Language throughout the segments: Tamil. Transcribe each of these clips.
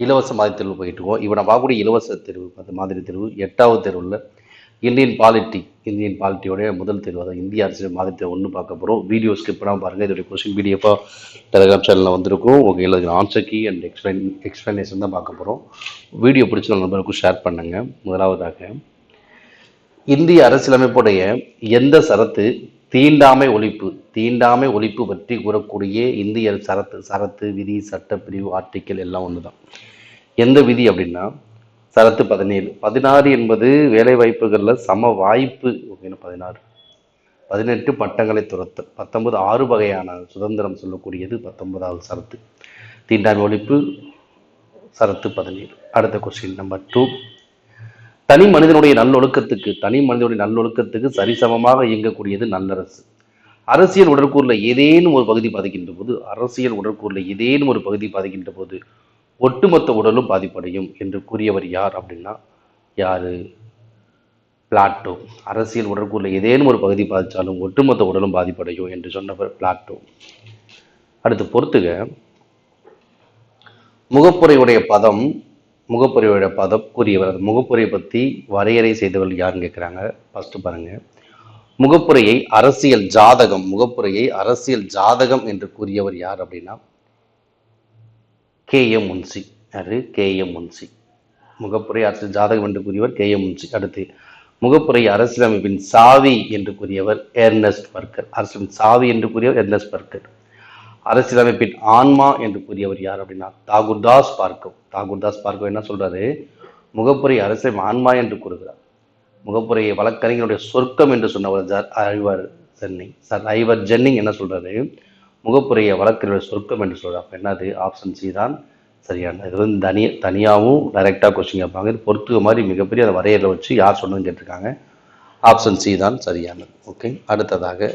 இலவச மாதிரி தேர்வு போயிட்டுருக்கோம் இப்போ நான் பார்க்கக்கூடிய இலவச தேர்வு அந்த மாதிரி தேர்வு எட்டாவது தேர்வில் இந்தியன் பாலிட்டி இந்தியன் பாலிட்டியோடைய முதல் தேர்வு அதாவது இந்திய அரசியல் மாதிரி தேர்வு ஒன்று பார்க்க போகிறோம் வீடியோ ஸ்கிப் பண்ணாமல் பாருங்கள் இதோடைய கொஸ்டின் பிடிஎஃபாக டெலிகிராம் சேனலில் வந்திருக்கும். ஓகே இதுக்கு answer key and explain explanation தான் பார்க்க போகிறோம் வீடியோ பிடிச்ச நண்பருக்கும் ஷேர் பண்ணுங்கள் முதலாவதாக இந்திய அரசியலமைப்புடைய எந்த சரத்து தீண்டாமை ஒழிப்பு தீண்டாமை ஒழிப்பு பற்றி கூறக்கூடிய இந்திய சரத்து சரத்து விதி சட்டப்பிரிவு ஆர்டிக்கல் எல்லாம் ஒன்று தான் எந்த விதி அப்படின்னா சரத்து பதினேழு. பதினாறு என்பது வேலை வாய்ப்புகளில் சம வாய்ப்பு அப்படின்னு பதினாறு. பதினெட்டு பட்டங்களை துரத்தல் பத்தொன்பது ஆறு வகையான சுதந்திரம் சொல்லக்கூடியது பத்தொன்பதாவது சரத்து. தீண்டாமை ஒழிப்பு சரத்து பதினேழு. அடுத்த கொஸ்டின் நம்பர் டூ தனி மனிதனுடைய நல்லொழுக்கத்துக்கு தனி மனிதனுடைய நல்லொழுக்கத்துக்கு சரிசமமாக இயங்கக்கூடியது நல்லரசு. அரசியல் உடற்கூறில் ஏதேனும் ஒரு பகுதி பாதிக்கின்ற போது அரசியல் உடற்கூறில் ஏதேனும் ஒரு பகுதி பாதிக்கின்ற போது ஒட்டுமொத்த உடலும் பாதிப்படையும் என்று கூறியவர் யார் அப்படின்னா யார்? பிளாட்டோ. அரசியல் உடற்கூறில் ஏதேனும் ஒரு பகுதி பாதித்தாலும் ஒட்டுமொத்த உடலும் பாதிப்படையும் என்று சொன்னவர் பிளாட்டோ. அடுத்து பொறுத்துக. முகப்புரையுடைய பதம் முகப்புரையோட பதம் கூறியவர். அது முகப்புரையை பற்றி வரையறை செய்தவர்கள் யாருன்னு கேட்குறாங்க ஃபஸ்ட்டு பாருங்க. முகப்புரையை அரசியல் ஜாதகம் முகப்புரையை அரசியல் ஜாதகம் என்று கூறியவர் யார் அப்படின்னா? கே. எம். முன்சி. யாரு? கே. எம். முன்சி. முகப்புரை அரசியல் ஜாதகம் என்று கூறியவர் கே. எம். முன்சி. அடுத்து முகப்புரை அரசியலமைப்பின் சாவி என்று கூறியவர் எர்னஸ்ட் பர்கர் அரசின் சாவி என்று கூறியவர் எர்னஸ்ட் பர்கர் அரசியலமைப்பின் ஆன்மா என்று கூறியவர் யார் அப்படின்னா தாகூர்தாஸ் பார்க்கவ் தாகூர்தாஸ் பார்க்கவ் என்ன சொல்றாரு? முகப்புரை அரசியல் ஆன்மா என்று கூறுகிறார். முகப்புரையை வழக்கறிஞருடைய சொர்க்கம் என்று சொன்னவர் ஐவர் ஜென்னிங் சார் ஐவர் ஜென்னிங் என்ன சொல்றாரு? முகப்புரையை வழக்கறிஞருடைய சொர்க்கம் என்று சொல்கிறார் அப்போ என்னது? ஆப்ஷன் சி தான். சரியான இது வந்து தனி தனியாகவும் டைரெக்டாக கொஸ்டின் கேட்பாங்க. இது பொறுத்துக்க மாதிரி மிகப்பெரிய அதை வரையறை வச்சு யார் சொன்னதுன்னு கேட்டிருக்காங்க. ஆப்ஷன் சி தான் சரியானது. ஓகே அடுத்ததாக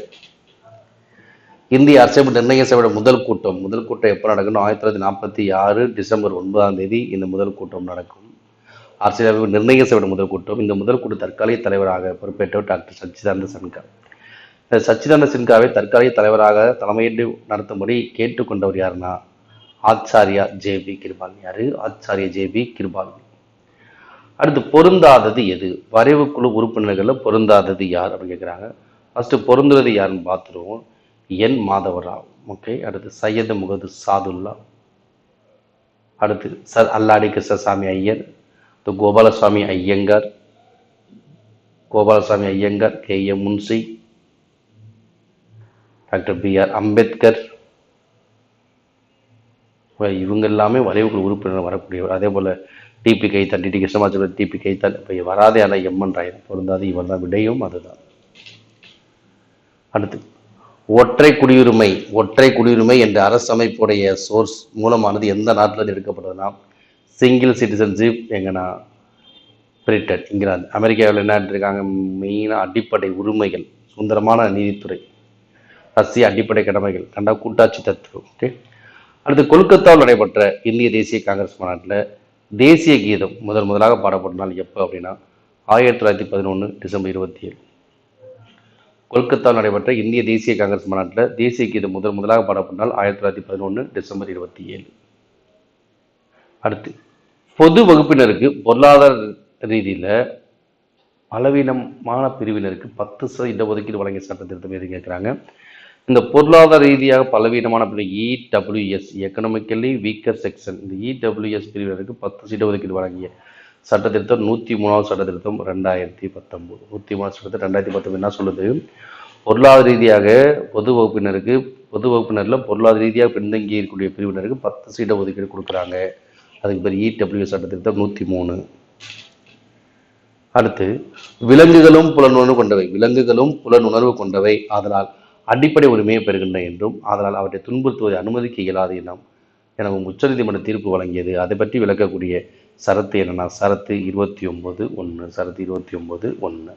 இந்திய அரசியல் நிர்ணய சபையோட முதல் கூட்டம் முதல் கூட்டம் எப்போ நடக்கணும் ஆயிரத்தி தொள்ளாயிரத்தி நாற்பத்தி ஆறு டிசம்பர் ஒன்பதாம் தேதி இந்த முதல் கூட்டம் நடக்கும். அரசியலமைப்பு நிர்ணய சபையோட முதல் கூட்டம். இந்த முதல் கூட்ட தற்காலிக தலைவராக பொறுப்பேற்றவர் டாக்டர் சச்சிதானந்த சின்கா. இந்த சச்சிதானந்த சின்காவை தற்காலிக தலைவராக தலைமையிட்டு நடத்தும்படி கேட்டுக்கொண்டவர் யாருன்னா ஆச்சாரியா ஜே பி கிருபால் யாரு? ஆச்சாரியா ஜே பி கிருபால் அடுத்து பொருந்தாதது எது? வரைவு குழு உறுப்பினர்களில் பொருந்தாதது யார் அப்படின்னு கேட்குறாங்க ஃபஸ்ட்டு பொருந்துறது யாருன்னு பார்த்துருவோம். என் மாதவராவ் ஓகே அடுத்து சையது முகது சாதுல்லா. அடுத்து சர் அல்லாடி கிருஷ்ணசாமி ஐயர் து Gopalaswami Iyengar Gopalaswami Iyengar K M Munshi doctor B R Ambedkar. இவங்க எல்லாமே வரைவுகள் உறுப்பினர் வரக்கூடியவர். அதே போல் D P Khaitan T T Krishnamachari D P Khaitan இப்போ வராதே ஆனால் எம்என் ராயன் பொருந்தாது இவர் தான் விடையும் அதுதான். அடுத்து ஒற்றை குடியுரிமை ஒற்றை குடியுரிமை என்ற அரசமைப்புடைய சோர்ஸ் மூலமானது எந்த நாட்டில் எடுக்கப்படுதுன்னா சிங்கிள் சிட்டிசன்ஷிப் எங்கன்னா பிரிட்டன் இங்கிலாந்து. அமெரிக்காவில் என்ன இருக்காங்க மெயினாக அடிப்படை உரிமைகள் சுதந்திரமான நீதித்துறை ரஷ்ய அடிப்படை கடமைகள் கண்டா கூட்டாட்சி தத்துவம் ஓகே அடுத்து கொல்கத்தாவில் நடைபெற்ற இந்திய தேசிய காங்கிரஸ் மாநாட்டில் தேசிய கீதம் முதல் முதலாக பாடப்பட்ட நாள் எப்போ அப்படின்னா ஆயிரத்தி தொள்ளாயிரத்தி பதினொன்று டிசம்பர் இருபத்தி ஏழு. கொல்கத்தாவில் நடைபெற்ற இந்திய தேசிய காங்கிரஸ் மாநாட்டில் தேசிய கீதம் முதல் முதலாக பாடப்பட்ட நாள் ஆயிரத்தி தொள்ளாயிரத்தி பதினொன்று டிசம்பர் இருபத்தி ஏழு அடுத்து பொது வகுப்பினருக்கு பொருளாதார ரீதியில் பலவீனமான பிரிவினருக்கு பத்து சதவீத இடஒதுக்கீடு வழங்கிய சட்ட திருத்தம் எது கேட்குறாங்க இந்த பொருளாதார ரீதியாக பலவீனமான பிரிவு இடபிள்யூஎஸ் எக்கனாமிக்கலி வீக்கர் செக்ஷன் இந்த இடபிள்யூஎஸ் பிரிவினருக்கு பத்து சீட் ஒதுக்கீடு வழங்கிய சட்ட திருத்தம் நூற்றி மூணாவது சட்ட திருத்தம் ரெண்டாயிரத்தி பத்தொம்போது நூற்றி மூணாவது சட்டத்தில் ரெண்டாயிரத்தி பத்தொம்போது என்ன சொல்லுது? பொருளாதார ரீதியாக பொது வகுப்பினருக்கு பொது வகுப்பினரில் பொருளாதார ரீதியாக பின்தங்கி இருக்கக்கூடிய பிரிவினருக்கு பத்து சீட்டை ஒதுக்கீடு கொடுக்குறாங்க. அதுக்கு பேர் இடபிள்யூ சட்ட திருத்தம் நூற்றி மூணு. அடுத்து விலங்குகளும் புலனுணர்வு கொண்டவை. விலங்குகளும் புலனுணர்வு கொண்டவை. அதனால் அடிப்படை உரிமையை பெறுகின்றன என்றும் அதனால் அவற்றை துன்புறுத்துவதை அனுமதிக்க இயலாது எனவும் உச்சநீதிமன்ற தீர்ப்பு வழங்கியது. அதை பற்றி விளக்கக்கூடிய சரத்து என்னன்னா சரத்து இருபத்தி ஒம்பது ஒன்று. சரத்து இருபத்தி ஒன்பது ஒன்று.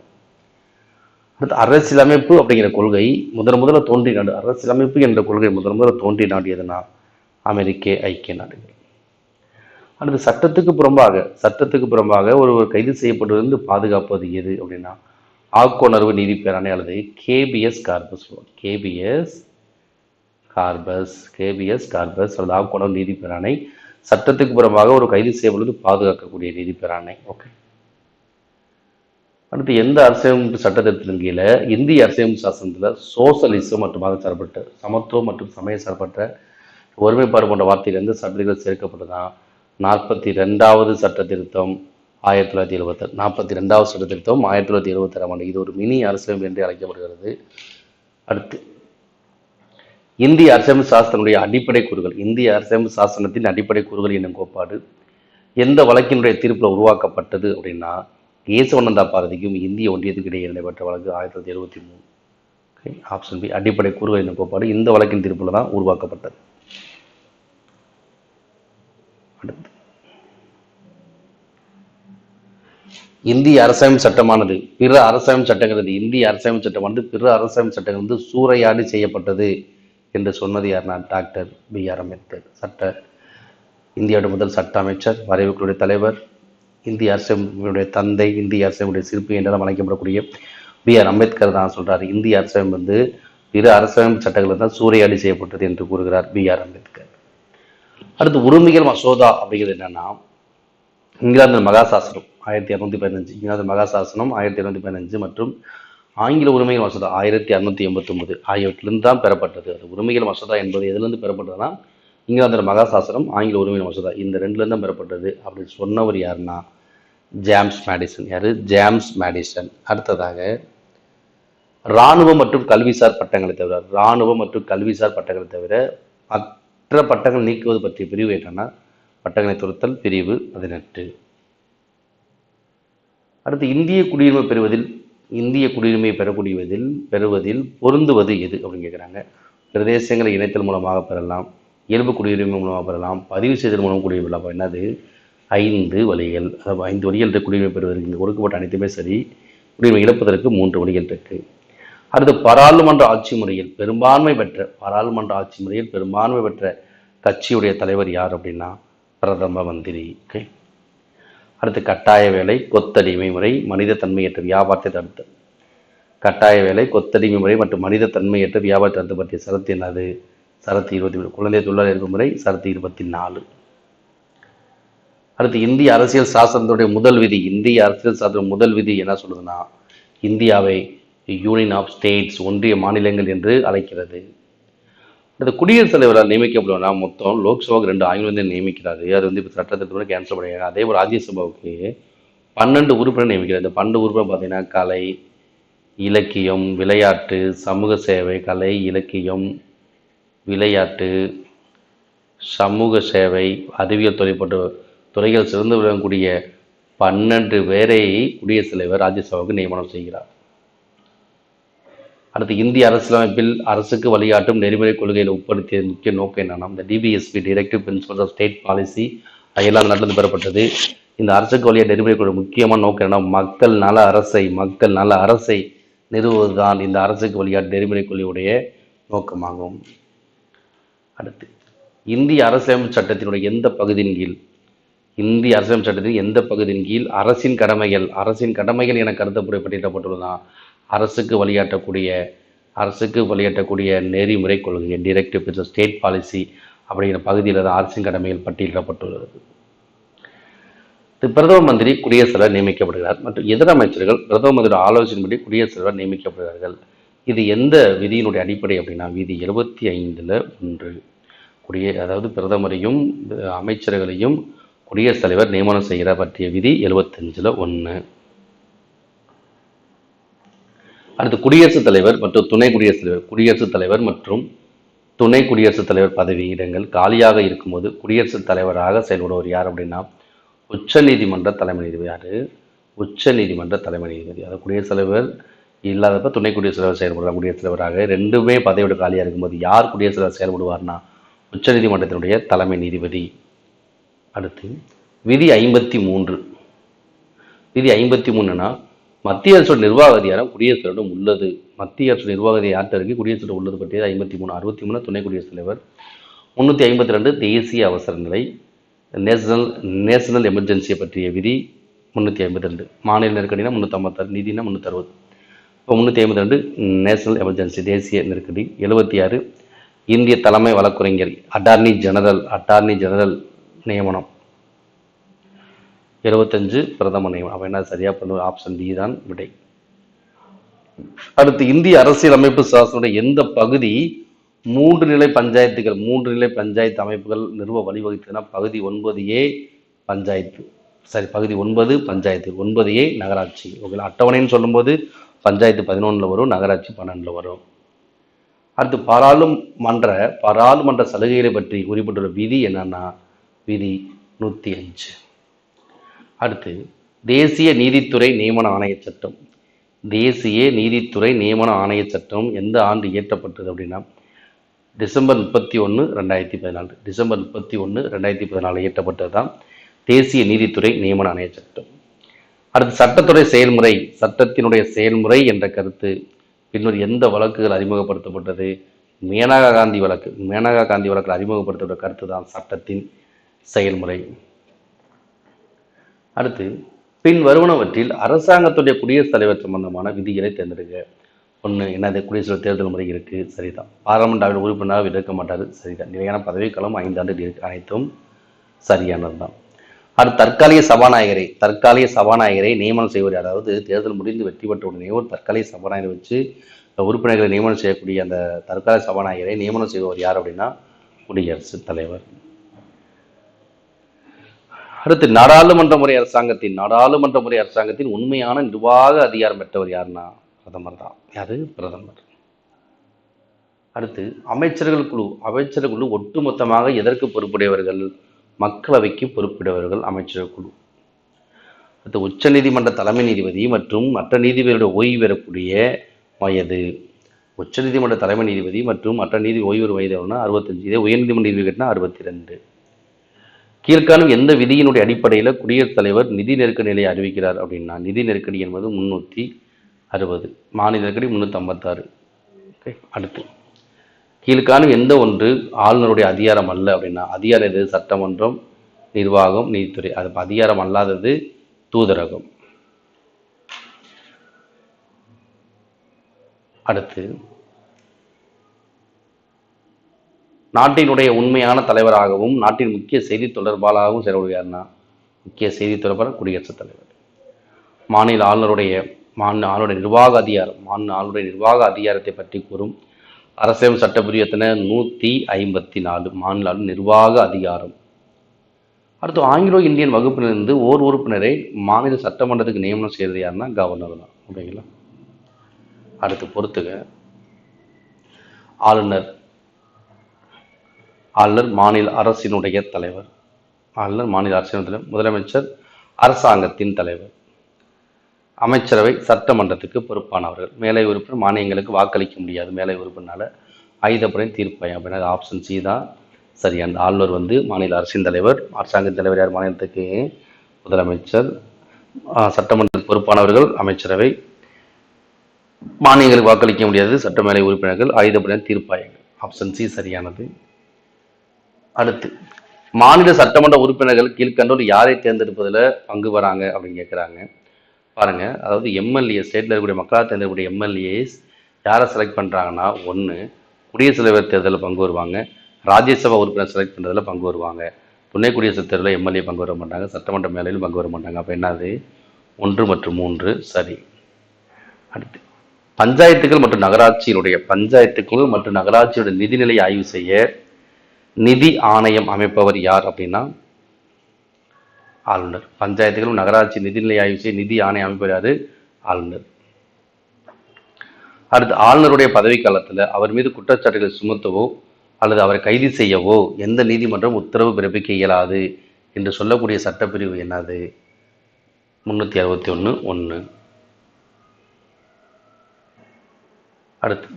அடுத்து அரசியலமைப்பு அப்படிங்கிற கொள்கை முதன் முதல்ல தோன்றிய நாடு. அரசியலமைப்பு என்ற கொள்கை முதன் முதல்ல தோன்றிய நாடு எதுனா அமெரிக்க ஐக்கிய நாடுகள். அடுத்து சட்டத்துக்கு புறம்பாக சட்டத்துக்கு புறம்பாக ஒருவர் கைது செய்யப்பட்டிருந்து பாதுகாப்பது எது அப்படின்னா ஆக்கோணர்வு நீதி பேராணை அல்லது habeas corpus habeas corpus habeas corpus அல்லது ஆட்கொணர்வு நீதி பேராணை சட்டத்துக்கு புறமாக ஒரு கைது செய்யப்படுவது பாதுகாக்கக்கூடிய நீதி பெறானை ஓகே அடுத்து எந்த அரசியலமைப்பு சட்டத்திட்டத்தின் கீழே இந்திய அரசியலமைப்பு சாசனத்தில் சோசலிசம் மற்றும் மதச்சார்பற்ற சமத்துவம் மற்றும் சமய சார்பற்ற ஒருமைப்பாடு போன்ற வார்த்தைகள் எந்த சட்டத்தில் சேர்க்கப்பட்டதான் நாற்பத்தி ரெண்டாவது சட்ட திருத்தம் ஆயிரத்தி தொள்ளாயிரத்தி எழுபத்தி நாற்பத்தி ரெண்டாவது சட்ட திருத்தம் ஆயிரத்தி தொள்ளாயிரத்தி எழுபத்தாறாம் ஆண்டு. இது ஒரு மினி அரசியலமைப்பு என்று அழைக்கப்படுகிறது. அடுத்து இந்திய அரசியலமைப்பு சாஸ்திரனுடைய அடிப்படை கூறுகள் இந்திய அரசியல் சாசனத்தின் அடிப்படை கூறுகள் என்னும் கோட்பாடு? எந்த வழக்கினுடைய தீர்ப்பில் உருவாக்கப்பட்டது அப்படின்னா இயேசுவனந்தா பாரதிக்கும் இந்திய ஒன்றியத்துக்கு இடையே நடைபெற்ற வழக்கு ஆயிரத்தி தொள்ளாயிரத்தி எழுபத்தி மூணு. ஓகே ஆப்ஷன் பி அடிப்படை கூறுகள் என்னும் கோட்பாடு? இந்த வழக்கின் தீர்ப்பில் தான் உருவாக்கப்பட்டது. அடுத்து. இந்திய அரசாங்கம் சட்டமானது பிற அரசாங்கம் சட்டங்கிறது இந்திய அரசாங்கம் சட்டமானது பிற அரசாங்கம் சட்டங்கள் வந்து சூறையாடி செய்யப்பட்டது. என்று சொன்னது யாருன்னா டாக்டர் பி ஆர் அம்பேத்கர் சட்ட இந்தியாவோட முதல் சட்ட அமைச்சர் வரைவுகளுடைய தலைவர் இந்திய அரசியலுடைய தந்தை இந்திய அரசியலுடைய சிற்பி என்றெல்லாம் அழைக்கப்படக்கூடிய பி ஆர் அம்பேத்கர் தான் சொல்கிறார் இந்திய அரசாங்கம் வந்து இரு அரசாங்கம் சட்டங்கள் தான் சூறையாடி செய்யப்பட்டது என்று கூறுகிறார் பி ஆர் அம்பேத்கர். அடுத்து உரிமைகள் மசோதா அப்படிங்கிறது என்னன்னா இங்கிலாந்து மகாசாசனம் ஆயிரத்தி இரநூத்தி பதினஞ்சு இங்கிலாந்து மகாசாசனம் ஆயிரத்தி இரநூத்தி பதினஞ்சு மற்றும் ஆங்கில உரிமைகள் மசோதா ஆயிரத்தி அறுநூத்தி எண்பத்தொன்பது ஆகியவற்றிலிருந்து தான் பெறப்பட்டது. அது உரிமைகள் மசோதா என்பது எதிலிருந்து பெறப்பட்டதுன்னா இங்கிலாந்து மகாசாசனம் ஆங்கில உரிமைகள் மசோதா. இந்த ரெண்டுலேருந்து தான் பெறப்பட்டது. அப்படின்னு சொன்னவர் யாருன்னா ஜேம்ஸ் மேடிசன். யார்? James Madison. அடுத்ததாக இராணுவம் மற்றும் கல்விசார் பட்டங்களை தவிர இராணுவம் மற்றும் கல்விசார் பட்டங்களை தவிர மற்ற பட்டங்கள் நீக்குவது பற்றிய பிரிவு என்னன்னா பட்டங்களை துரத்தல் பிரிவு பதினெட்டு. அடுத்து இந்திய குடியுரிமை பெறுவதில் இந்திய குடியுரிமை பெறக்கூடியதில் பெறுவதில் பொருந்துவது எது அப்படின்னு கேட்குறாங்க பிரதேசங்களை இணைத்தல் மூலமாக பெறலாம் இயல்பு குடியுரிமை மூலமாக பெறலாம் பதிவு செய்தல் மூலம் குடியுரிமை பெறலாம். என்னது? ஐந்து வழிகள் அதாவது ஐந்து வழிகள் இருக்கு குடியுரிமை பெறுவதற்கு. இங்கே கொடுக்கப்பட்ட அனைத்துமே சரி குடியுரிமை இழப்பதற்கு மூன்று வழிகள் இருக்குது அடுத்து பாராளுமன்ற ஆட்சி முறையில் பெரும்பான்மை பெற்ற பாராளுமன்ற ஆட்சி முறையில் பெரும்பான்மை பெற்ற கட்சியுடைய தலைவர் யார் அப்படின்னா பிரதம மந்திரி ஓகே அடுத்து கட்டாய வேலை கொத்தடிமை முறை மனித தன்மையற்ற வியாபாரத்தை தடுத்து. கட்டாய வேலை கொத்தடிமை முறை மற்றும் மனித தன்மையற்ற வியாபாரத்தை தடுத்து பற்றிய சரத்து என்னது? சரத்து இருபத்தி மூணு. குழந்தை தொழிலாளர் முறை சரத்து இருபத்தி நாலு. அடுத்து இந்திய அரசியல் சாசனத்துடைய முதல் விதி இந்திய அரசியல் சாசன முதல் விதி என்ன சொல்லுதுன்னா இந்தியாவை யூனியன் ஆஃப் ஸ்டேட்ஸ் ஒன்றிய மாநிலங்கள் என்று அழைக்கிறது. இந்த குடியரசுத் தலைவரால் நியமிக்கப்படுவோம்னா மொத்தம் லோக்சபாவுக்கு ரெண்டு ஆங்கிலம் வந்து நியமிக்கிறாரு. அது வந்து இப்போ சட்டத்திட்டத்தில் கேன்சல் பண்ணிடுறாங்க அதே போல் ராஜ்யசபாவுக்கு பன்னெண்டு உறுப்பினர் நியமிக்கிறார். இந்த பன்னெண்டு உறுப்பினர் பார்த்தீங்கன்னா கலை இலக்கியம் விளையாட்டு சமூக சேவை கலை இலக்கியம் விளையாட்டு சமூக சேவை அறிவியல் துறை போன்ற துறைகள் சிறந்து விளங்கக்கூடிய பன்னெண்டு பேரை குடியரசுத் தலைவர் ராஜ்யசபாவுக்கு நியமனம் செய்கிறார். அடுத்து இந்திய அரசியலமைப்பில் அரசுக்கு வழிகாட்டும் நெறிமுறை கொள்கையில் உட்படுத்திய முக்கிய நோக்கம் என்னன்னா இந்த DPSP directive principles of state policy எல்லாம் நாட்டிலிருந்து பெறப்பட்டது. இந்த அரசுக்கு வழியாக நெறிமுறை கொள்கை முக்கியமான நோக்கம் என்னன்னா மக்கள் நல அரசை மக்கள் நல அரசை நிறுவுவதுதான் இந்த அரசுக்கு வழிகாட்டு நெறிமுறை கொள்கையுடைய நோக்கமாகும். அடுத்து இந்திய அரசியலமைப்பு சட்டத்தினுடைய எந்த பகுதியின் கீழ்? இந்திய அரசியலமைப்பு சட்டத்தின் எந்த பகுதியின் கீழ்? அரசின் கடமைகள் அரசின் கடமைகள் என கருத்தப்படி பட்டியலிடப்பட்டுள்ளதான் அரசுக்கு வழிகாட்டக்கூடிய அரசுக்கு வழிகாட்டக்கூடிய நெறிமுறை கொள்கை டிரெக்டிவ் ஸ்டேட் பாலிசி அப்படிங்கிற பகுதியில் தான் அரசின் கடமைகள் பட்டியலிடப்பட்டுள்ளது. பிரதம மந்திரி குடியரசுத் தலைவர் நியமிக்கப்படுகிறார். மற்றும் இதர அமைச்சர்கள் பிரதம மந்திரி ஆலோசனைப்படி குடியரசுத் தலைவர் நியமிக்கப்படுகிறார்கள். இது எந்த விதியினுடைய அடிப்படை அப்படின்னா விதி எழுபத்தி ஐந்தில் ஒன்று. குடிய அதாவது பிரதமரையும் அமைச்சர்களையும் குடியரசுத் தலைவர் நியமனம் செய்கிற பற்றிய விதி எழுபத்தஞ்சில் ஒன்று அடுத்து குடியரசுத் தலைவர் மற்றும் துணை குடியரசுத் தலைவர் குடியரசுத் தலைவர் மற்றும் துணை குடியரசுத் தலைவர் பதவியிடங்கள் காலியாக இருக்கும்போது குடியரசுத் தலைவராக செயல்படுவர் யார் அப்படின்னா உச்ச நீதிமன்ற தலைமை நீதிபதி யார்? உச்ச நீதிமன்ற தலைமை நீதிபதி. அதாவது குடியரசுத் தலைவர் இல்லாதப்ப துணை குடியரசுத் தலைவர் செயல்படுறார் குடியரசுத் தலைவராக. ரெண்டுமே பதவியோட காலியாக இருக்கும்போது யார் குடியரசுத் தலைவர் செயல்படுவார்னா உச்ச நீதிமன்றத்தினுடைய தலைமை நீதிபதி. அடுத்து விதி ஐம்பத்தி மூன்று. விதி ஐம்பத்தி மூணுனா மத்திய அரசோட நிர்வாக அதிகாரம் குடியரசுத் தலைவரிடம் உள்ளது. மத்திய அரசு நிர்வாக அதிகாரம் இருக்கு? குடியரசுத் தலைவர் உள்ளது பற்றியது ஐம்பத்தி மூணு அறுபத்தி மூணு துணை குடியரசுத் தலைவர். முந்நூற்றி ஐம்பத்தி ரெண்டு தேசிய அவசர நிலை நேஷனல் நேஷனல் எமர்ஜென்சியை பற்றிய விதி முந்நூற்றி ஐம்பத்தி ரெண்டு மாநில நெருக்கடினா முந்நூற்றம்பத்தாறு நிதினா முந்நூற்றறுபது இப்போ முந்நூற்றி ஐம்பத்தி ரெண்டு நேஷனல் எமர்ஜென்சி தேசிய நெருக்கடி. எழுபத்தி ஆறு இந்திய தலைமை வழக்குரைஞர் அட்டார்னி ஜெனரல் அட்டார்னி ஜெனரல் நியமனம். இருபத்தஞ்சு பிரதம நியமனம். அவன் என்ன சரியா பண்ணுவ ஆப்ஷன் டி தான் விடை. அடுத்து இந்திய அரசியலமைப்பு சாசனுடைய எந்த பகுதி மூன்று நிலை பஞ்சாயத்துகள் மூன்று நிலை பஞ்சாயத்து அமைப்புகள் நிறுவ வழிவகுத்ததுன்னா பகுதி ஒன்பது ஏ பஞ்சாயத்து. சரி பகுதி ஒன்பது பஞ்சாயத்து. ஒன்பது ஏ நகராட்சி. ஓகே அட்டவணைன்னு சொல்லும்போது பஞ்சாயத்து பதினொன்றில் வரும் நகராட்சி பன்னெண்டில் வரும். அடுத்து பாராளுமன்ற பாராளுமன்ற சலுகைகளை பற்றி குறிப்பிட்டுள்ள விதி என்னன்னா விதி நூற்றி அஞ்சு. அடுத்து தேசிய நீதித்துறை நியமன ஆணைய சட்டம். தேசிய நீதித்துறை நியமன ஆணைய சட்டம் எந்த ஆண்டு இயற்றப்பட்டது அப்படின்னா டிசம்பர் முப்பத்தி ஒன்று ரெண்டாயிரத்தி பதினாலு. டிசம்பர் முப்பத்தி ஒன்று ரெண்டாயிரத்தி பதினாலு இயற்றப்பட்டது தான் தேசிய நீதித்துறை நியமன ஆணைய சட்டம். அடுத்து சட்டத்துறை செயல்முறை. சட்டத்தினுடைய செயல்முறை என்ற கருத்து பின்னர் எந்த வழக்குகள் அறிமுகப்படுத்தப்பட்டது? மேனகா காந்தி வழக்கு. மேனகா காந்தி வழக்கில் அறிமுகப்படுத்தப்பட்ட கருத்து தான் சட்டத்தின் செயல்முறை. அடுத்து பின் வருவனவற்றில் அரசாங்கத்துடைய குடியரசுத் தலைவர் சம்பந்தமான விதிகளை தேர்ந்தெடுக்க ஒன்று என்னது? குடியரசுத் தலைவர் தேர்தல் முறை இருக்குது சரிதான். பாராளுமன்ற உறுப்பினராக இருக்க மாட்டார். சரிதான். நிலையான பதவிக்காலம் ஐந்தாண்டு இருக்கு. அனைத்தும் சரியானது தான் அடுத்து தற்காலிக சபாநாயகரை தற்காலிக சபாநாயகரை நியமனம் செய்வது அதாவது தேர்தல் முடிந்து வெற்றி பெற்ற உடனே ஒரு தற்காலிக சபாநாயகரை வச்சு உறுப்பினர்களை நியமனம் செய்யக்கூடிய அந்த தற்காலிக சபாநாயகரை நியமனம் செய்பவர் யார் அப்படின்னா குடியரசுத் தலைவர். அடுத்து நாடாளுமன்ற முறை அரசாங்கத்தின் நாடாளுமன்ற முறை அரசாங்கத்தின் உண்மையான நிர்வாக அதிகாரம் பெற்றவர் யாருன்னா பிரதமர் தான். யாரு? பிரதமர். அடுத்து அமைச்சர்கள் குழு அமைச்சர் குழு ஒட்டுமொத்தமாக எதற்கு பொறுப்புடையவர்கள்? மக்களவைக்கு பொறுப்புடையவர்கள் அமைச்சர் குழு. அடுத்து உச்சநீதிமன்ற தலைமை நீதிபதி மற்றும் மற்ற நீதிபதியோட ஓய்வு பெறக்கூடிய வயது. உச்சநீதிமன்ற தலைமை நீதிபதி மற்றும் மற்ற நீதி ஓய்வு பெறும் வயது எவ்வளோனா அறுபத்தஞ்சு. இதே உயர்நீதிமன்ற நீதிபதி கட்டினா அறுபத்தி ரெண்டு. கீழ்காணும் எந்த விதியினுடைய அடிப்படையில் குடியரசுத் தலைவர் நிதி நெருக்கடி நிலையை அறிவிக்கிறார் அப்படின்னா நிதி நெருக்கடி என்பது முன்னூற்றி அறுபது மாநில நெருக்கடி முந்நூற்றி ஐம்பத்தாறு. ஓகே அடுத்து. கீழ்காணும் எந்த ஒன்று ஆளுநருடைய அதிகாரம் அல்ல அப்படின்னா அதிகாரம் எது? சட்டமன்றம் நிர்வாகம் நீதித்துறை. அது அதிகாரம் அல்லாதது தூதரகம். அடுத்து. நாட்டினுடைய உண்மையான தலைவராகவும் நாட்டின் முக்கிய செய்தி தொடர்பாளராகவும் செயல்படுகிறார்னா முக்கிய செய்தி தொடர்பாளர் குடியரசுத் தலைவர். மாநில ஆளுநருடைய மாநில ஆளுநருடைய நிர்வாக அதிகாரம் மாநில ஆளுநருடைய நிர்வாக அதிகாரத்தை பற்றி கூறும் அரசியல் சட்டப்பிரிவு நூற்றி ஐம்பத்தி நாலு மாநில ஆளுநர் நிர்வாக அதிகாரம். அடுத்து ஆங்கிலோ இந்தியன் வகுப்பிலிருந்து ஓர் உறுப்பினரை மாநில சட்டமன்றத்துக்கு நியமனம் செய்கிறது யாருன்னா கவர்னர் தான். ஓகேங்களா? அடுத்து பொறுத்துக. ஆளுநர் ஆளுநர் மாநில அரசினுடைய தலைவர். ஆளுநர் மாநில அரசினுடைய தலைவர் முதலமைச்சர் அரசாங்கத்தின் தலைவர். அமைச்சரவை சட்டமன்றத்துக்கு பொறுப்பானவர்கள். மேலை உறுப்பினர் மானியங்களுக்கு வாக்களிக்க முடியாது. மேலை உறுப்பினால ஆயுதப்படையின் தீர்ப்பாயம் அப்படின்னா ஆப்ஷன் சி தான். சரி அந்த ஆளுநர் வந்து மாநில அரசின் தலைவர். அரசாங்கத்தின் தலைவர் யார்? மாநிலத்துக்கு முதலமைச்சர். சட்டமன்ற சட்டமன்றத்துக்கு பொறுப்பானவர்கள் அமைச்சரவை. மானியங்களுக்கு வாக்களிக்க முடியாது. சட்டமேலை உறுப்பினர்கள் ஆயுதப்படையின் தீர்ப்பாயங்கள் ஆப்ஷன் சி சரியானது. அடுத்து மாநில சட்டமன்ற உறுப்பினர்கள் கீழ்கண்டோர் யாரை தேர்ந்தெடுப்பதில் பங்கு வராங்க அப்படின்னு கேட்குறாங்க. பாருங்கள் அதாவது எம்எல்ஏ ஸ்டேட்டில் இருக்கக்கூடிய மக்களால் தேர்ந்தெடுக்கக்கூடிய எம்எல்ஏஸ் யாரை செலக்ட் பண்ணுறாங்கன்னா ஒன்று குடியரசுத் தலைவர் தேர்தலில் பங்கு வருவாங்க. ராஜ்யசபா உறுப்பினர் செலக்ட் பண்ணுறதுல பங்கு வருவாங்க. துணை குடியரசுத் தேர்தலில் எம்எல்ஏ பங்கு வர மாட்டாங்க சட்டமன்ற மேலையிலும் பங்கு வர மாட்டாங்க. அப்போ என்னது? ஒன்று மற்றும் மூன்று சரி. அடுத்து பஞ்சாயத்துகள் மற்றும் நகராட்சியினுடைய பஞ்சாயத்துக்கள் மற்றும் நகராட்சியுடைய நிதிநிலையை ஆய்வு செய்ய நிதி ஆணையம் அமைப்பவர் யார் அப்படின்னா ஆளுநர். பஞ்சாயத்துகளும் நகராட்சி நிதிநிலை ஆய்வு செய்ய நிதி ஆணையம் அமைப்பவர் யார்? ஆளுநர். அடுத்து ஆளுநருடைய பதவிக்காலத்தில் அவர் மீது குற்றச்சாட்டுகளை சுமத்தவோ அல்லது அவரை கைது செய்யவோ எந்த நீதிமன்றம் உத்தரவு பிறப்பிக்க இயலாது என்று சொல்லக்கூடிய சட்டப்பிரிவு என்னது? முன்னூற்றி அறுபத்தி ஒன்று ஒன்று அடுத்து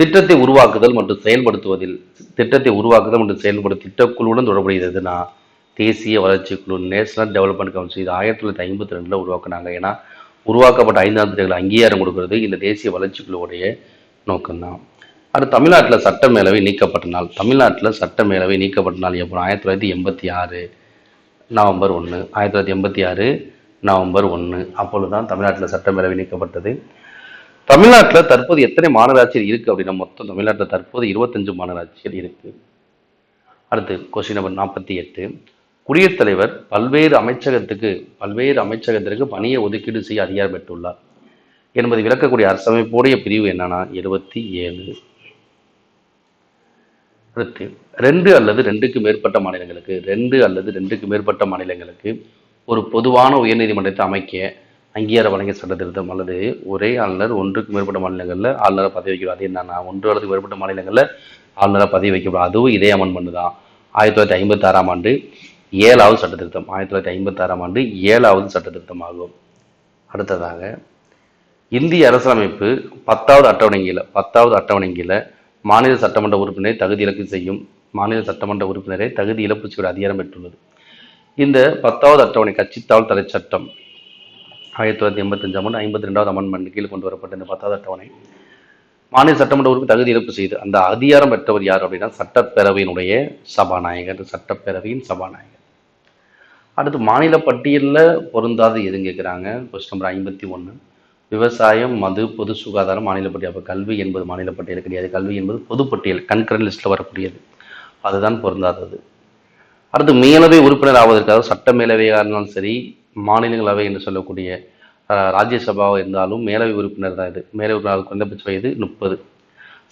திட்டத்தை உருவாக்குதல் மற்றும் செயல்படுத்துவதில் திட்டத்தை உருவாக்குதல் மற்றும் செயல்படுத்த திட்டக்குழுவுடன் தொடர்புடையதுன்னா தேசிய வளர்ச்சி குழு நேஷனல் டெவலப்மெண்ட் கவுன்சில் இது ஆயிரத்தி தொள்ளாயிரத்தி ஐம்பத்தி ரெண்டில் உருவாக்குனாங்க. ஏன்னா உருவாக்கப்பட்ட ஐந்தாம் திட்டங்கள் அங்கீகாரம் கொடுக்கறது இந்த தேசிய வளர்ச்சி குழுவுடைய நோக்கம்தான். அடுத்து தமிழ்நாட்டில் சட்ட மேலவை நீக்கப்பட்ட நாள் தமிழ்நாட்டில் சட்ட மேலவை நீக்கப்பட்ட நாள் எப்போ ஆயிரத்தி தொள்ளாயிரத்தி எண்பத்தி ஆறு நவம்பர் ஒன்று ஆயிரத்தி தொள்ளாயிரத்தி எண்பத்தி ஆறு நவம்பர் ஒன்று அப்பொழுது தான் தமிழ்நாட்டில் சட்ட மேலவை நீக்கப்பட்டது. தமிழ்நாட்டில் தற்போது எத்தனை மாநகராட்சிகள் இருக்குது அப்படின்னா மொத்தம் தமிழ்நாட்டில் தற்போது இருபத்தஞ்சு மாநகராட்சிகள் இருக்குது அடுத்து கொஸ்டின் நம்பர் நாற்பத்தி எட்டு. குடியரசுத் தலைவர் பல்வேறு அமைச்சகத்துக்கு பல்வேறு அமைச்சகத்திற்கு பணியை ஒதுக்கீடு செய்ய அதிகாரம் பெற்றுள்ளார். என்பதை விளக்கக்கூடிய அரசமைப்புடைய பிரிவு என்னன்னா எழுபத்தி ஏழு. அடுத்து ரெண்டு அல்லது ரெண்டுக்கு மேற்பட்ட மாநிலங்களுக்கு ரெண்டு அல்லது ரெண்டுக்கு மேற்பட்ட மாநிலங்களுக்கு ஒரு பொதுவான உயர்நீதிமன்றத்தை அமைக்க அங்கீகாரம் வழங்கிய சட்ட திருத்தம் அல்லது ஒரே ஆளுநர் ஒன்றுக்கு மேற்பட்ட மாநிலங்களில் ஆளுநராக பதவி வைக்கிறார் அது என்னன்னா ஒன்று அல்லது மேற்பட்ட மாநிலங்களில் ஆளுநராக பதவி வைக்கப்படும் அதுவும் இதே அமன்மெண்ட் தான். ஆயிரத்தி தொள்ளாயிரத்தி ஐம்பத்தாறாம் ஆண்டு ஏழாவது சட்ட திருத்தம் ஆயிரத்தி தொள்ளாயிரத்தி ஐம்பத்தாறாம் ஆண்டு ஏழாவது சட்ட திருத்தம் ஆகும். அடுத்ததாக இந்திய அரசியலமைப்பு பத்தாவது அட்டவணைங்கில பத்தாவது அட்டவணைங்கில மாநில சட்டமன்ற உறுப்பினரை தகுதி இழப்பு செய்யும் மாநில சட்டமன்ற உறுப்பினரை தகுதி இழப்பு செய்ய அதிகாரம் பெற்றுள்ளது. இந்த பத்தாவது அட்டவணை கட்சித்தாள் தடை சட்டம் ஆயிரத்தி தொள்ளாயிரத்தி எண்பத்தஞ்சாம் ஆண்டு ஐம்பத்தி ரெண்டாவது அமன்மெண்ட் கீழ் கொண்டு வரப்பட்ட இந்த பத்தாவது அட்டவணை. மாநில சட்டமன்ற உறுப்பு தகுதி இழப்பு செய்து அந்த அதிகாரம் பெற்றவர் யார் அப்படின்னா சட்டப்பேரவையினுடைய சபாநாயகர் சட்டப்பேரவையின் சபாநாயகர். அடுத்து மாநில பட்டியலில் பொருந்தாது எதுன்னு கேட்குறாங்க கொஸ்டின் நம்பர் ஐம்பத்தி ஒன்று விவசாயம் மது பொது சுகாதாரம் மாநில பட்டியல். அப்போ கல்வி என்பது மாநில பட்டியல் கிடையாது. கல்வி என்பது பொதுப்பட்டியல் கண்கரன் லிஸ்ட்டில் வரக்கூடியது. அதுதான் பொருந்தாதது. அடுத்து மேலவை உறுப்பினர் ஆவதற்காக சட்ட மேலவையாக இருந்தாலும் சரி மாநிலங்களவை என்று சொல்லக்கூடிய ராஜ்யசபாவாக இருந்தாலும் மேலவை உறுப்பினர் தான் இது. மேலவை உறுப்பினர் குறைந்தபட்ச வயது முப்பது.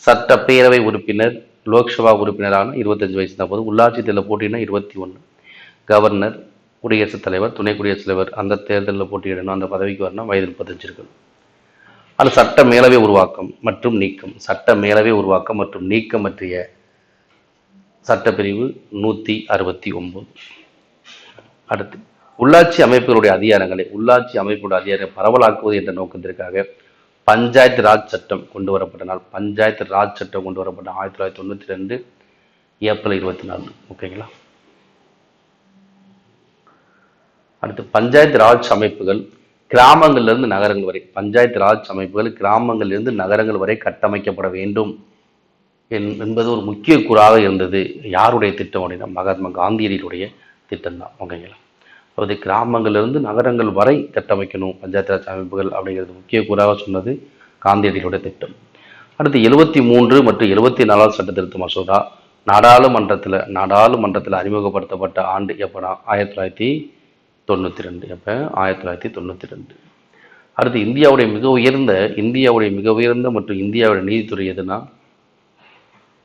சட்டப்பேரவை உறுப்பினர் லோக்சபா உறுப்பினரான இருபத்தஞ்சு வயசு தான் போதும். உள்ளாட்சி தேர்தலில் போட்டினா இருபத்தி ஒன்று கவர்னர் குடியரசுத் தலைவர் துணை குடியரசுத் தலைவர் அந்த தேர்தலில் போட்டியிடணும். அந்த பதவிக்கு வரணும் வயது முப்பத்தஞ்சு இருக்கணும் அது சட்ட மேலவை உருவாக்கம் மற்றும் நீக்கம். சட்ட மேலவை உருவாக்கம் மற்றும் நீக்கம் பற்றிய சட்டப்பிரிவு நூற்றி அறுபத்தி ஒம்பது. அடுத்து உள்ளாட்சி அமைப்புகளுடைய அதிகாரங்களை உள்ளாட்சி அமைப்புடைய அதிகாரங்களை பரவலாக்குவது என்ற நோக்கத்திற்காக பஞ்சாயத்து ராஜ் சட்டம் கொண்டு வரப்பட்ட நாள் பஞ்சாயத்து ராஜ் சட்டம் கொண்டு வரப்பட்ட ஆயிரத்தி தொள்ளாயிரத்தி தொண்ணூற்றி ரெண்டு ஏப்ரல் இருபத்தி நாலு ஓகேங்களா அடுத்து பஞ்சாயத்து ராஜ் அமைப்புகள் கிராமங்கள்லேருந்து நகரங்கள் வரை பஞ்சாயத்து ராஜ் அமைப்புகள் கிராமங்களிலிருந்து நகரங்கள் வரை கட்டமைக்கப்பட வேண்டும் என்- என்பது ஒரு முக்கிய கூறாக இருந்தது. யாருடைய திட்டம் அப்படின்னா மகாத்மா காந்தியடிகளுடைய திட்டம்தான். ஓகேங்களா அதாவது கிராமங்களிலிருந்து நகரங்கள் வரை கட்டமைக்கணும் பஞ்சாயத்து ராஜ் அமைப்புகள் அப்படிங்கிறது முக்கிய கூறாக சொன்னது காந்தியடிகளுடைய திட்டம். அடுத்து எழுபத்தி மூன்று மற்றும் எழுபத்தி நாலாவது சட்ட திருத்த மசோதா நாடாளுமன்றத்தில் நாடாளுமன்றத்தில் அறிமுகப்படுத்தப்பட்ட ஆண்டு எப்போனா ஆயிரத்தி தொள்ளாயிரத்தி தொண்ணூற்றி ரெண்டு. எப்போ? ஆயிரத்தி தொள்ளாயிரத்தி தொண்ணூற்றி ரெண்டு. அடுத்து இந்தியாவுடைய மிக உயர்ந்த இந்தியாவுடைய மிக உயர்ந்த மற்றும் இந்தியாவுடைய நீதித்துறை எதுனா?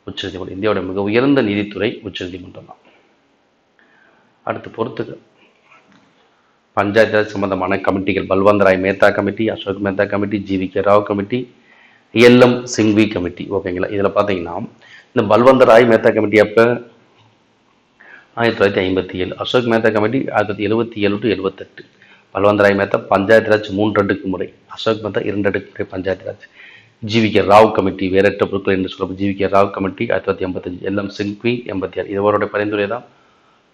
உச்சநீதிமன்றம் இந்தியாவுடைய மிக உயர்ந்த நீதித்துறை உச்சநீதிமன்றம் தான். அடுத்து பொறுத்துக்க பஞ்சாயத்து ராஜ் சம்பந்தமான கமிட்டிகள் Balwant Rai Mehta committee Ashok Mehta committee G V K Rao committee L M Singhvi committee ஓகேங்களா? இதில் பார்த்தீங்கன்னா இந்த பல்வந்த் ராய் மேத்தா கமிட்டி அப்போ ஆயிரத்தி தொள்ளாயிரத்தி ஐம்பத்தி ஏழு. அசோக் மேத்தா கமிட்டி ஆயிரத்தி தொள்ளாயிரத்தி எழுபத்தி ஏழு டு எழுபத்தெட்டு பல்வந்த் ராய் மேத்தா பஞ்சாயத்து ராஜ் மூன்று அடுக்கு முறை. அசோக் மேத்தா இரண்டு அடுக்கு முறை panchayat Raj. G V K Rao committee வேறற்ற பொருட்கள் என்று சொல்லப்படும் ஜிவி கே ராவ் கமிட்டி ஆயிரத்தி தொள்ளாயிரத்தி எண்பத்தஞ்சு எல்எம் சிங்வி எண்பத்தி ஆறு. இவருடைய பரிந்துரை தான்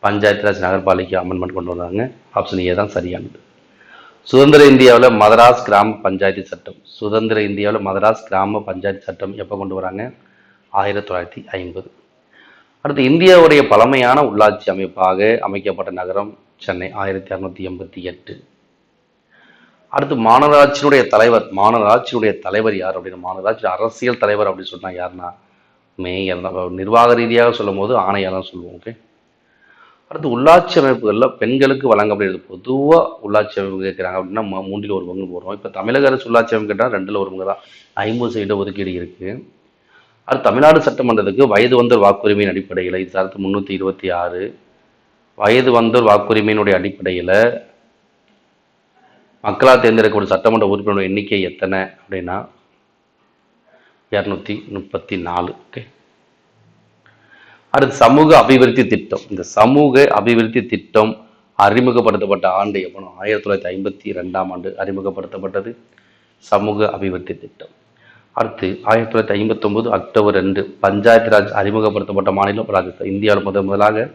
பஞ்சாயத்து ராஜ் நகர்பாலிகை அமெண்ட்மெண்ட் கொண்டு வந்தாங்க. ஆப்ஷன் ஏ தான் சரியானது. சுதந்திர இந்தியாவில் மதராஸ் கிராம பஞ்சாயத்து சட்டம். சுதந்திர இந்தியாவில் மதராஸ் கிராம பஞ்சாயத்து சட்டம் எப்போ கொண்டு வராங்க? ஆயிரத்தி தொள்ளாயிரத்தி ஐம்பது. அடுத்து இந்தியாவுடைய பழமையான உள்ளாட்சி அமைப்பாக அமைக்கப்பட்ட நகரம் சென்னை ஆயிரத்தி அறுநூற்றி எண்பத்தி எட்டு. அடுத்து மாநகராட்சியினுடைய தலைவர் மாநகராட்சியினுடைய தலைவர் யார் அப்படின்னு மாநகராட்சி அரசியல் தலைவர் அப்படின்னு சொன்னால் யாருன்னா மேயர் தான் நிர்வாக ரீதியாக சொல்லும் போது ஆணையாளர் சொல்லுவோம் ஓகே அடுத்து உள்ளாட்சி அமைப்புகளில் பெண்களுக்கு வழங்கப்படுகிறது பொதுவாக உள்ளாட்சி அமைப்பு கேட்குறாங்க அப்படின்னா மூன்றில் ஒரு பங்கு போடுறோம். இப்போ தமிழக அரசு உள்ளாட்சி அமைப்பு கேட்டால் ரெண்டில் ஒரு பங்கு தான் ஐம்பது சைட ஒதுக்கீடு இருக்குது அடுத்து தமிழ்நாடு சட்டமன்றத்துக்கு வயது வந்தோர் வாக்குரிமையின் அடிப்படையில் இது சார்த்து முந்நூற்றி இருபத்தி ஆறு. வயது வந்தோர் வாக்குரிமையினுடைய அடிப்படையில் மக்களால் தேர்ந்தெடுக்கக்கூடிய சட்டமன்ற உறுப்பினருடைய எண்ணிக்கை எத்தனை அப்படின்னா? இரநூத்தி முப்பத்தி நாலு. ஓகே அடுத்து சமூக அபிவிருத்தி திட்டம். இந்த சமூக அபிவிருத்தி திட்டம் அறிமுகப்படுத்தப்பட்ட ஆண்டு எவ்வளோ? ஆயிரத்தி தொள்ளாயிரத்தி ஐம்பத்தி ரெண்டாம் ஆண்டு அறிமுகப்படுத்தப்பட்டது. சமூக அபிவிருத்தி திட்டம். அடுத்து ஆயிரத்தி தொள்ளாயிரத்தி ஐம்பத்தொம்போது அக்டோபர் ரெண்டு பஞ்சாயத்து ராஜ் அறிமுகப்படுத்தப்பட்ட மாநிலம் ராஜஸ்தான். இந்தியாவில் முதல் முதலாக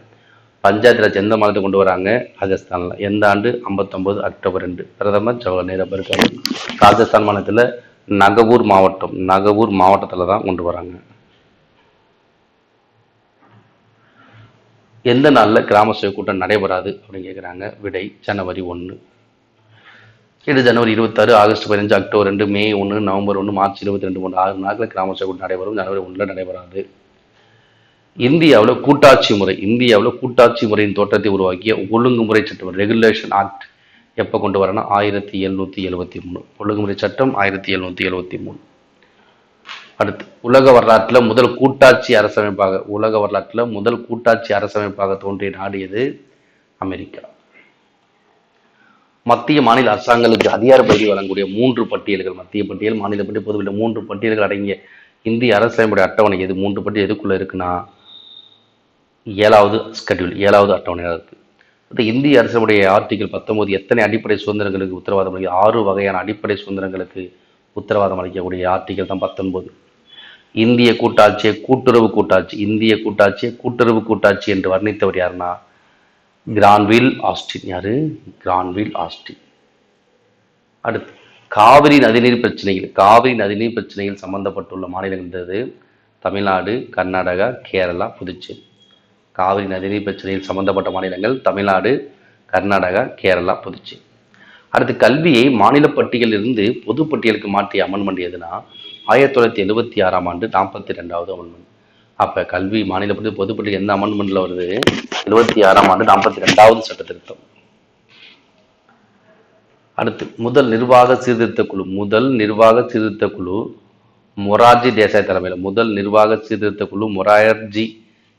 பஞ்சாயத்து ராஜ் எந்த மாநிலத்தை கொண்டு வராங்க? ராஜஸ்தானில். எந்த ஆண்டு? ஐம்பத்தொம்போது அக்டோபர் ரெண்டு. பிரதமர் ஜவஹர் நேரு இருக்காங்க ராஜஸ்தான் மாநிலத்தில் நகவூர் மாவட்டம் நகவூர் மாவட்டத்தில் தான் கொண்டு வராங்க. எந்த நாளில் கிராம சேவை கூட்டம் நடைபெறாது அப்படின்னு கேட்குறாங்க விடை ஜனவரி ஒன்று இது ஜனவரி இருபத்தாறு ஆகஸ்ட் பதினஞ்சு அக்டோபர் ரெண்டு மே ஒன்று நவம்பர் ஒன்று மார்ச் இருபத்தி ரெண்டு மூணு ஆறு நாட்களில் கிராம சேவை கூட்டம் நடைபெறும். ஜனவரி ஒன்றில் நடைபெறாது. இந்தியாவில் கூட்டாட்சி முறை இந்தியாவில் கூட்டாட்சி முறையின் தோற்றத்தை உருவாக்கிய ஒழுங்குமுறை சட்டம் ரெகுலேஷன் ஆக்ட் எப்போ கொண்டு வரனா ஆயிரத்தி எழுநூற்றி எழுபத்தி மூணு. ஒழுங்குமுறை சட்டம் ஆயிரத்தி எழுநூற்றி எழுபத்தி மூணு. அடுத்து உலக வரலாற்றில் முதல் கூட்டாட்சி அரசமைப்பாக உலக வரலாற்றில் முதல் கூட்டாட்சி அரசமைப்பாக தோன்றிய நாடு எது? அமெரிக்கா. மத்திய மாநில அரசாங்கங்களுக்கு அதிகார பகுதி வழங்கக்கூடிய மூன்று பட்டியல்கள் மத்திய பட்டியல் மாநில பட்டியல் பொதுவில் மூன்று பட்டியல்கள் அடங்கிய இந்திய அரசமைப்புடைய அட்டவணை எது? மூன்று பட்டியல் எதுக்குள்ளே இருக்குன்னா ஏழாவது ஸ்கெட்யூல் ஏழாவது அட்டவணையாக இருக்குது இந்திய அரசுடைய ஆர்டிகல் பத்தொன்பது எத்தனை அடிப்படை சுதந்திரங்களுக்கு உத்தரவாதம் அளிக்க ஆறு வகையான அடிப்படை சுதந்திரங்களுக்கு உத்தரவாதம் அளிக்கக்கூடிய ஆர்டிகல் தான் பத்தொன்பது. இந்திய கூட்டாட்சியை கூட்டுறவு கூட்டாட்சி இந்திய கூட்டாட்சியை கூட்டுறவு கூட்டாட்சி என்று வர்ணித்தவர் யாருன்னா? Granville Austin. யாரு? Granville Austin. அடுத்து காவிரி நதிநீர் பிரச்சனைகள் காவிரி நதிநீர் பிரச்சனைகள் சம்பந்தப்பட்டுள்ள மாநிலங்கள் எது தமிழ்நாடு கர்நாடகா கேரளா புதுச்சேரி. காவிரி நதிநீர் பிரச்சனையில் சம்பந்தப்பட்ட மாநிலங்கள் தமிழ்நாடு கர்நாடகா கேரளா புதுச்சேரி. அடுத்து கல்வியை மாநில பட்டியலிருந்து பொது பட்டியலுக்கு மாற்றிய அமன் பண்ணியதுன்னா ஆயிரத்தி தொள்ளாயிரத்தி எழுபத்தி ஆறாம் ஆண்டு நாற்பத்தி ரெண்டாவது அமெண்ட்மெண்ட் அப்போ கல்வி மாநில பட்டியல் பொது பட்டியல் எந்த அமெண்ட்மெண்ட்ல வருது? எழுபத்தி ஆறாம் ஆண்டு நாற்பத்தி ரெண்டாவது சட்ட திருத்தம் அடுத்து முதல் நிர்வாக சீர்திருத்த குழு முதல் நிர்வாக சீர்திருத்த குழு மொரார்ஜி தேசாய் தலைமையில் முதல் நிர்வாக சீர்திருத்த குழு மொரார்ஜி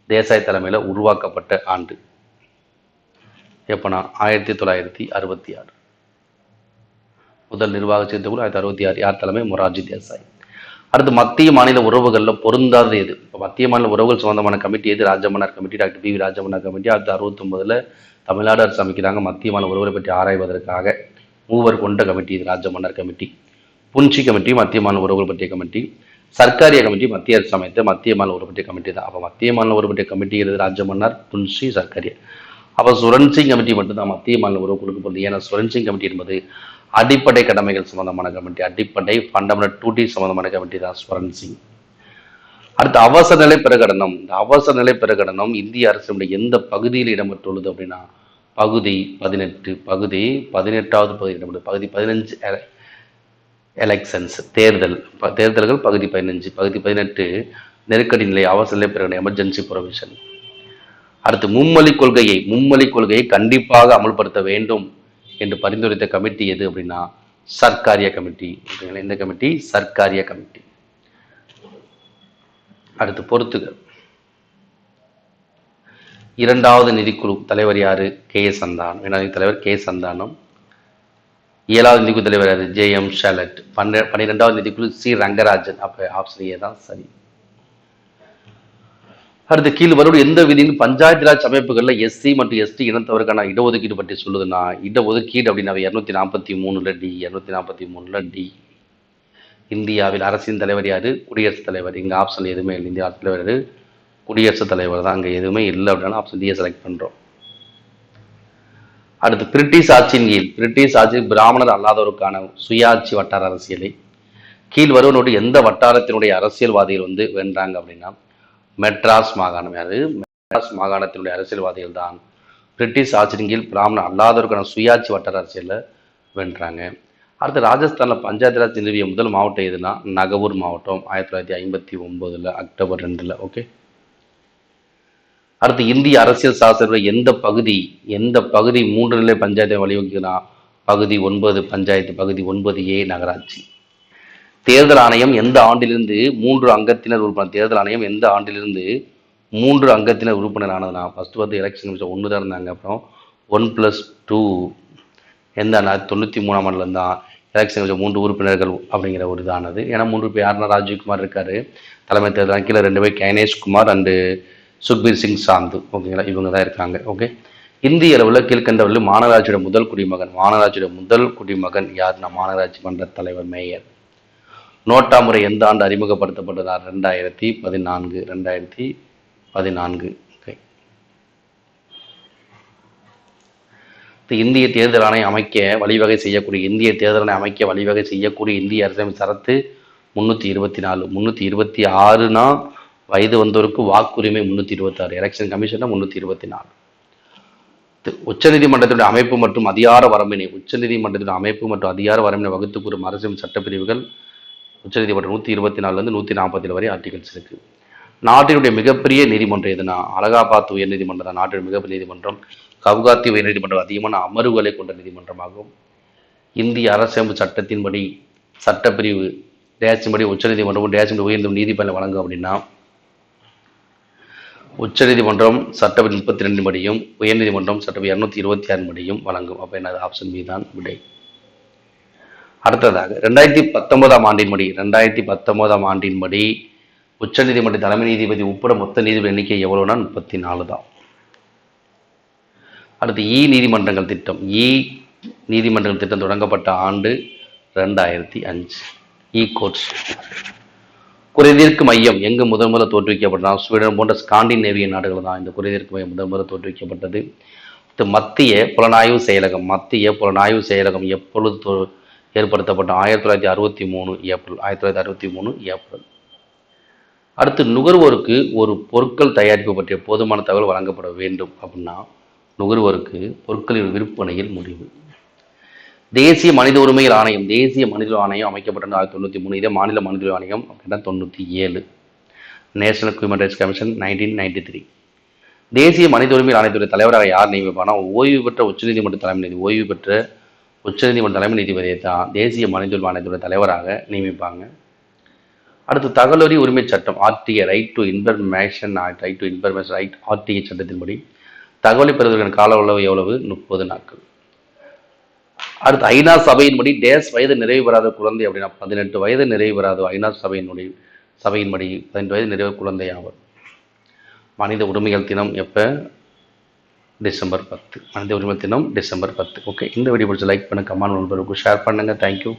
தேசாய் தலைமையில் உருவாக்கப்பட்ட ஆண்டு. எப்போனா ஆயிரத்தி தொள்ளாயிரத்தி அறுபத்தி ஆறு. முதல் நிர்வாக சீர்திருத்த குழு ஆயிரத்தி அறுபத்தி ஆறு. யார் தலைமை? மொரார்ஜி தேசாய். அடுத்து மத்திய மாநில உறவுகளில் பொருந்தாதது எது இப்போ மத்திய மாநில உறவுகள் சம்பந்தமான கமிட்டி எது? Rajamannar committee doctor P V Rajamannar committee அடுத்து அறுபத்தொம்பதில் தமிழ்நாடு அரசு அமைக்கிறாங்க. மத்திய மாநில உறவுகளை பற்றி ஆராய்வதற்காக மூவர் கொண்ட கமிட்டி இது ராஜமன்னார் கமிட்டி. புன்சி கமிட்டி மத்திய மாநில உறவுகள் பற்றிய கமிட்டி. சர்க்காரிய கமிட்டி மத்திய அரசு அமைத்த மத்திய மாநில உறவு பற்றிய கமிட்டி தான். அப்போ மத்திய மாநில உறவு பற்றிய கமிட்டிங்கிறது ராஜமன்னார் புன்சி சர்க்காரிய. அப்போ சுரன்சிங் கமிட்டி மட்டும்தான் மத்திய மாநில உறவு கொடுக்க போகிறது ஏன்னா சுரன்சிங் கமிட்டி என்பது அடிப்படை கடமைகள் சம்பந்தமான கமிட்டி அடிப்படை ஃபண்டமெண்டல் டூட்டி சம்பந்தமான கமிட்டி தான் ஸ்வரன் சிங். அடுத்து அவசர நிலை பிரகடனம். இந்த அவசர நிலை பிரகடனம் இந்திய அரசினுடைய எந்த பகுதியில் இடம்பெற்றுள்ளது அப்படின்னா பகுதி பதினெட்டு பகுதி பதினெட்டாவது பகுதி இடம்பெற்று பகுதி பதினஞ்சு எலெக்ஷன்ஸ் தேர்தல். தேர்தல்கள் பகுதி பதினஞ்சு பகுதி பதினெட்டு நெருக்கடி நிலை அவசர நிலை பிரகடனம் எமர்ஜென்சி ப்ரொவிஷன் அடுத்து மும்மொழி கொள்கையை மும்மொழி கொள்கையை கண்டிப்பாக அமல்படுத்த வேண்டும். என்று பரிந்துரைத்த கமிட்டி எது அப்படின்னா சர்க்காரிய கமிட்டி. இந்த கமிட்டி சர்க்காரிய கமிட்டி. அடுத்து பொறுத்துகள். இரண்டாவது நிதிக்குழு தலைவர் யாரு? கே எஸ் சந்தானம் இரண்டாவது தலைவர் கே சந்தானம் ஏழாவது நிதிக்குழு தலைவர் யார்? J M Shelat. பன்ன பன்னிரெண்டாவது நிதிக்குழு சி ரங்கராஜன். அப்போ ஆப்ஷன் ஏ தான் சரி. அடுத்து கீழ் வரும் எந்த விதியும் பஞ்சாயத்து ராஜ் அமைப்புகளில் எஸ்சி மற்றும் எஸ்டி இனத்தவருக்கான இடஒதுக்கீடு பற்றி சொல்லுதுன்னா இடஒதுக்கீடு அப்படின்னா இரநூத்தி நாற்பத்தி மூணுல டி இரநூத்தி நாற்பத்தி மூணுல டி. இந்தியாவில் அரசின் தலைவர் யார்? குடியரசுத் தலைவர். இங்கே ஆப்ஷன் எதுவுமே இல்லை. இந்திய தலைவர் யார்? குடியரசுத் தலைவர் தான். அங்கே எதுவுமே இல்லை அப்படின்னா ஆப்ஷன் டியை செலக்ட் பண்ணுறோம் அடுத்து பிரிட்டிஷ் ஆட்சியின் கீழ். பிரிட்டிஷ் ஆட்சி பிராமணர் அல்லாதோருக்கான சுயாட்சி வட்டார அரசியலை. கீழ் வருவனோடு எந்த வட்டாரத்தினுடைய அரசியல்வாதிகள் வந்து வென்றாங்க அப்படின்னா மெட்ராஸ் மாகாணம் அது. மெட்ராஸ் மாகாணத்தினுடைய அரசியல்வாதிகள் தான். பிரிட்டிஷ் ஆட்சியின் கீழ் பிராமண அல்லாதோருக்கான சுயாட்சி வட்டார அரசியலில் வென்றாங்க. அடுத்து ராஜஸ்தானில் பஞ்சாயத்து ராஜ் நிறுவிய முதல் மாவட்டம் எதுனா நகவூர் மாவட்டம் ஆயிரத்தி தொள்ளாயிரத்தி ஐம்பத்தி ஒம்போதில் அக்டோபர் ரெண்டில் ஓகே அடுத்து இந்திய அரசியல் சாசனத்தில் எந்த பகுதி எந்த பகுதி மூன்று நிலை பஞ்சாயத்தை வழிவகுக்குதுன்னா பகுதி ஒன்பது பஞ்சாயத்து பகுதி ஒன்பது ஏ நகராட்சி. தேர்தல் ஆணையம் எந்த ஆண்டிலிருந்து மூன்று அங்கத்தினர் உறுப்பினர் தேர்தல் ஆணையம் எந்த ஆண்டிலிருந்து மூன்று அங்கத்தினர் உறுப்பினர் ஆனதுன்னா ஃபஸ்ட்டு வந்து எலெக்ஷன் கமிஷன் ஒன்று தான் இருந்தாங்க. அப்புறம் ஒன் ப்ளஸ் டூ எந்த தொண்ணூற்றி மூணாம் ஆண்டுல தான் எலெக்ஷன் கமிஷன் மூன்று உறுப்பினர்கள் அப்படிங்கிற ஒரு இதானது ஏன்னா மூன்று பேர் யாருன்னா ராஜீவ்குமார் இருக்கார். தலைமை தேர்தல் கீழே ரெண்டு பேர் கைனேஷ்குமார் அண்டு சுக்பீர் சிங் சாந்து. ஓகேங்களா இவங்க தான் இருக்காங்க. ஓகே இந்திய அளவில் கீழ்கண்டவர்கள் மாநகராட்சியோட முதல் குடிமகன் மாநகராட்சியோட முதல் குடிமகன் யாருன்னா மாநகராட்சி மன்ற தலைவர் மேயர். நோட்டா முறை எந்த ஆண்டு அறிமுகப்படுத்தப்பட்டதார்? ரெண்டாயிரத்தி பதினான்கு ரெண்டாயிரத்தி பதினான்கு. இந்திய தேர்தல் ஆணையம் அமைக்க வழிவகை செய்யக்கூடிய இந்திய தேர்தல் ஆணையம் அமைக்க வழிவகை செய்யக்கூடிய இந்திய அரசியலமைப்பு சரத்து முந்நூற்றி இருபத்தி நாலு முந்நூற்றி இருபத்தி ஆறுனா வயது வந்தோருக்கு வாக்குரிமை முந்நூற்றி இருபத்தாறு எலெக்ஷன் கமிஷனை முந்நூற்றி இருபத்தி நாலு உச்சநீதிமன்றத்தினுடைய அமைப்பு மற்றும் அதிகார வரம்பினை உச்சநீதிமன்றத்தினுடைய அமைப்பு மற்றும் அதிகார வரம்பினை வகுத்து கூறும் அரசியல் சட்டப்பிரிவுகள் உச்சநீதிமன்றம் நூற்றி இருபத்தி நாலுலேருந்து நூற்றி நாற்பத்தி வரை ஆர்டிகல்ஸ் இருக்குது நாட்டினுடைய மிகப்பெரிய நீதிமன்றம் எதுனா அலகாபாத் உயர் நீதிமன்றம் தான் நாட்டின் மிகப்பெரிய நீதிமன்றம் கவுகாத்தி உயர் நீதிமன்றம் அதிகமான அமர்வுகளை கொண்ட நீதிமன்றமாகும். இந்திய அரசியமைப்பு சட்டத்தின்படி சட்டப்பிரிவு டேஷின்படி உச்சநீதிமன்றமும் டேஷின்படி உயர்ந்த நீதிபதி வழங்கும் அப்படின்னா உச்சநீதிமன்றம் சட்டப்படி முப்பத்தி ரெண்டு படியும் உயர்நீதிமன்றம் சட்டப்படி இரநூத்தி இருபத்தி ஆறு படியும் வழங்கும். அப்போ என்னது ஆப்ஷன் பி தான் விடை. அடுத்ததாக ரெண்டாயிரத்தி பத்தொன்பதாம் ஆண்டின்படி ரெண்டாயிரத்தி பத்தொன்பதாம் ஆண்டின்படி உச்சநீதிமன்ற தலைமை நீதிபதி உட்பட மொத்த நீதிபதி எண்ணிக்கை எவ்வளவுனா முப்பத்தி நாலு தான். அடுத்து இ நீதிமன்றங்கள் திட்டம். இ நீதிமன்றங்கள் திட்டம் தொடங்கப்பட்ட ஆண்டு ரெண்டாயிரத்தி அஞ்சு. இ கோர்ட்ஸ். குறைதீர்க்கு மையம் எங்கு முதன் முதல்ல தோற்றுவிக்கப்பட்டதா? ஸ்வீடன் போன்ற ஸ்காண்டினேவிய நாடுகள் தான் இந்த குறைதீர்க்கு மையம் முதன் முதல்ல தோற்றுவிக்கப்பட்டது. மத்திய புலனாய்வு செயலகம். மத்திய புலனாய்வு செயலகம் எப்பொழுது தோ- ஏற்படுத்தப்பட்ட ஆயிரத்தி தொள்ளாயிரத்தி அறுபத்தி மூணு ஏப்ரல் ஆயிரத்தி தொள்ளாயிரத்தி அறுபத்தி மூணு ஏப்ரல். அடுத்து நுகர்வோருக்கு ஒரு பொருட்கள் தயாரிப்பு பற்றிய போதுமான தகவல் வழங்கப்பட வேண்டும் அப்படின்னா நுகர்வோருக்கு பொருட்களின் விற்பனையில் முடிவு தேசிய மனித உரிமைகள் ஆணையம் தேசிய மனித ஆணையம் அமைக்கப்பட்ட ஆயிரத்தி தொண்ணூற்றி மூணு இதே மாநில மனித ஆணையம் அப்படின்னா தொண்ணூற்றி ஏழு. National human rights commission nineteen ninety three தேசிய மனித உரிமை ஆணையத்துடைய தலைவராக யார் நியமிப்பானா ஓய்வு பெற்ற உச்சநீதிமன்ற தலைமை நீதி ஓய்வு பெற்ற உச்சநீதிமன்ற தலைமை நீதிபதியை தான் தேசிய மனித உரிமை ஆணையத்துடைய தலைவராக நியமிப்பாங்க. அடுத்து தகவலறி உரிமை சட்டம் RTA right to information right to information right RTA சட்டத்தின்படி தகவலை பெறுவதற்கான கால அளவு எவ்வளவு? முப்பது நாட்கள். அடுத்து ஐநா சபையின்படி டேஸ் வயது நிறைவு பெறாத குழந்தை அப்படின்னா பதினெட்டு வயது நிறைவு பெறாத ஐநா சபையினுடைய சபையின்படி பதினெட்டு வயது நிறைவு குழந்தை ஆகும் மனித உரிமைகள் தினம் எப்போ? டிசம்பர் பத்து மனித உரிமை தினம் டிசம்பர் பத்து. ஓகே இந்த வீடியோ பிடிச்சி லைக் பண்ணுங்கள் கமெண்ட் நண்பர்களுக்கு ஷேர் பண்ணுங்கள் தேங்க்யூ